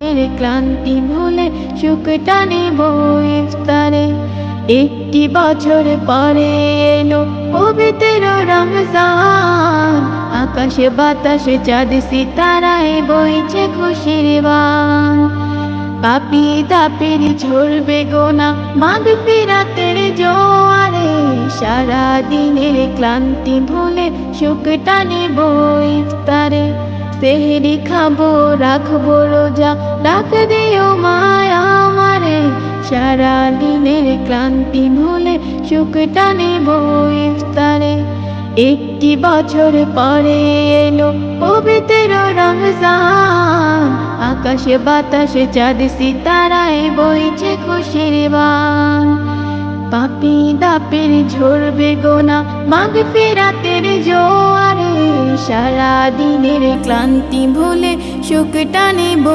এর ক্লান্তি ভুলে সুখটা নেব ইফতারে একটি বছর পরে এলো পবিত্র রমজান। আকাশে বাতাসে, চাঁদ, সিতারায় বইছে খুশির বান। পাপি দাপের ঝরবে গোনা মাগ ফিরাতের জোয়ারে। সারা দিনের ক্লান্তি ভুলে সুখটা নেব ইফতারে সেহরি খাব, রাখব রোজা। ডাক দিও মায়া আমারে সারা দিনের ক্লান্তি ভুলে সুখটা নেব ইফতারে। একটি বছর পরে এলো পবিত্র রমজান। আকাশে বাতাসে চাঁদ সিতারায় বইছে খুশির বান পাপি দাপের ঝরবে গোনা মাগ ফেরাতের জোয়ারে সারা দিনের ক্লান্তি ভুলে সুখ টানে নেব